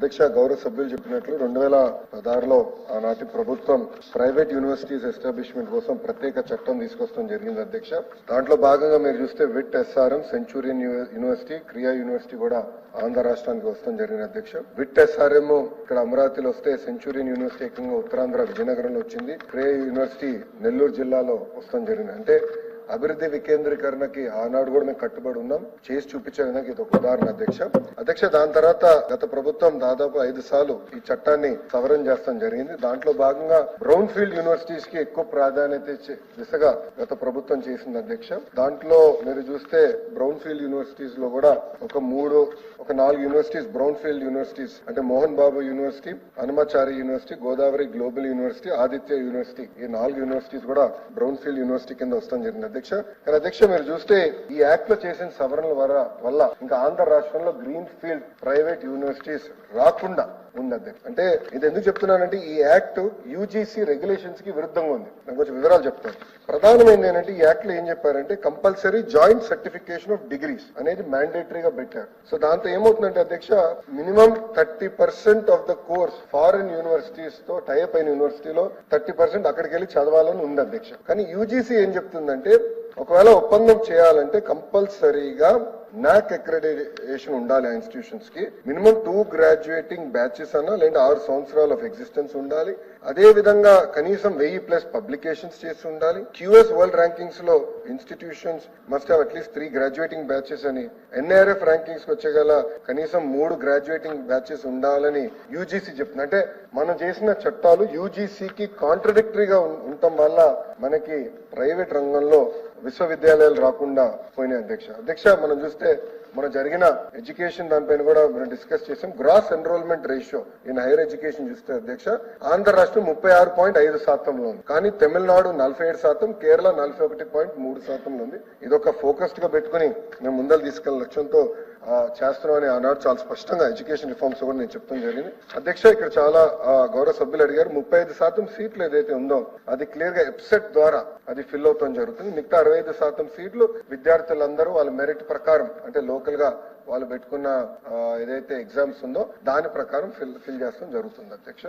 అధ్యక్ష గౌరవ సభ్యులు చెప్పినట్లు రెండు వేల పదహారులో ఆనాటి ప్రభుత్వం ప్రైవేట్ యూనివర్సిటీస్ ఎస్టాబ్లిష్మెంట్ కోసం ప్రత్యేక చట్టం తీసుకొస్తాం జరిగింది అధ్యక్ష. దాంట్లో భాగంగా మీరు చూస్తే VIT SRM Centurion university Krea university కూడా ఆంధ్ర రాష్ట్రానికి వస్తాం జరిగింది అధ్యక్ష. విట్ ఎస్ఆర్ఎం ఇక్కడ అమరావతిలో వస్తే సెంచురియన్ యూనివర్సిటీ ఏకంగా ఉత్తరాంధ్ర విజయనగరంలో వచ్చింది. క్రియా యూనివర్సిటీ నెల్లూరు జిల్లాలో వస్తాం జరిగింది. అంటే అభివృద్ధి వికేంద్రీకరణకి ఆనాడు కూడా మేము కట్టుబడి ఉన్నాం. చేసి చూపించే విధంగా ఇది ఒక ఉదాహరణ అధ్యక్ష. అధ్యక్ష దాని తర్వాత గత ప్రభుత్వం దాదాపు ఐదు సార్లు ఈ చట్టాన్ని సవరణ చేస్తాం జరిగింది. దాంట్లో భాగంగా బ్రౌన్ ఫీల్డ్ యూనివర్సిటీస్కి ఎక్కువ ప్రాధాన్యత ఇచ్చే దిశగా గత ప్రభుత్వం చేసింది అధ్యక్ష. దాంట్లో మీరు చూస్తే బ్రౌన్ ఫీల్డ్ యూనివర్సిటీస్లో కూడా ఒక మూడు ఒక నాలుగు యూనివర్సిటీస్ బ్రౌన్ ఫీల్డ్ యూనివర్సిటీస్ అంటే Mohan Babu university Hanumachari university Godavari global university Aditya university ఈ నాలుగు యూనివర్సిటీస్ కూడా బ్రౌన్ ఫీల్డ్ యూనివర్సిటీ కింద వస్తాం జరిగింది. అధ్యక్ష. కానీ అధ్యక్ష మీరు చూస్తే ఈ యాక్ట్లో చేసిన సవరణల వల్ల ఇంకా ఆంధ్ర రాష్ట్రంలో గ్రీన్ ఫీల్డ్ ప్రైవేట్ యూనివర్సిటీస్ రాకుండా ఉంది అధ్యక్ష. అంటే ఇది ఎందుకు చెప్తున్నానంటే ఈ యాక్ట్ యూజీసీ రెగ్యులేషన్స్కి విరుద్ధంగా ఉంది. నేను కొంచెం వివరాలు చెప్తాను ప్రధానమైనది ఏంటంటే ఈ యాక్ట్లో ఏం చెప్పారంటే compulsory joint certification of degrees అనేది మ్యాండేటరీగా పెట్టారు. సో దాంతో ఏమవుతుందంటే అధ్యక్ష minimum thirty percent of the course foreign యూనివర్సిటీస్తో type అయిన యూనివర్సిటీలో థర్టీ పర్సెంట్ అక్కడికి వెళ్ళి చదవాలని ఉంది అధ్యక్ష. కానీ యూజీసీ ఏం చెప్తుందంటే ఒకవేళ ఒప్పందం చేయాలంటే కంపల్సరీగా నాక్ అక్రెడిటేషన్ ఉండాలి ఆ ఇన్స్టిట్యూషన్స్కి. మినిమం టూ గ్రాడ్యుయేటింగ్ బ్యాచెస్ అన్నా లేదంటే ఆరు సంవత్సరాలు ఆఫ్ ఎగ్జిస్టెన్స్ ఉండాలి. అదే విధంగా కనీసం వెయ్యి ప్లస్ పబ్లికేషన్స్ చేసి ఉండాలి. QS world ర్యాంకింగ్స్లో institutions must have at least three graduating batches అని. ఎన్ఐఆర్ఎఫ్ ర్యాంకింగ్స్ వచ్చేగల కనీసం మూడు గ్రాడ్యుయేటింగ్ బ్యాచెస్ ఉండాలని యూజీసీ చెప్తుంది. అంటే మనం చేసిన చట్టాలు యూజీసీకి కాంట్రడిక్టరీగా ఉండటం వల్ల మనకి ప్రైవేట్ రంగంలో విశ్వవిద్యాలయాలు రాకుండా పోయినాయి అధ్యక్ష. అధ్యక్ష మనం చూస్తే మన జరిగిన ఎడ్యుకేషన్ దానిపైన కూడా మనం డిస్కస్ చేసాం. Gross enrolment ratio in higher education చూస్తే అధ్యక్ష ఆంధ్ర రాష్ట్రం ముప్పై ఆరు పాయింట్ ఐదు శాతంలో ఉంది. కానీ తమిళనాడు నలభై ఏడు శాతం కేరళ నలభై ఒకటి పాయింట్ మూడు శాతంలో ఉంది. ఇది ఒక ఫోకస్డ్గా పెట్టుకుని మేము ముందలు తీసుకెళ్ళే లక్ష్యంతో చేస్తున్నామని ఆనాడు చాలా స్పష్టంగా ఎడ్యుకేషన్ రిఫార్మ్స్ కూడా నేను చెప్తాం జరిగింది. అధ్యక్ష ఇక్కడ చాలా గౌరవ సభ్యులు అడిగారు. ముప్పై ఐదు శాతం సీట్లు ఏదైతే ఉందో అది క్లియర్గా ఎప్సెట్ ద్వారా అది ఫిల్ అవుతాం జరుగుతుంది. మిగతా అరవై ఐదు శాతం సీట్లు విద్యార్థులందరూ వాళ్ళ మెరిట్ ప్రకారం అంటే లోకల్గా వాళ్ళు పెట్టుకున్న ఏదైతే ఎగ్జామ్స్ ఉందో దాని ప్రకారం ఫిల్ ఫిల్ చేస్తాం జరుగుతుంది అధ్యక్ష.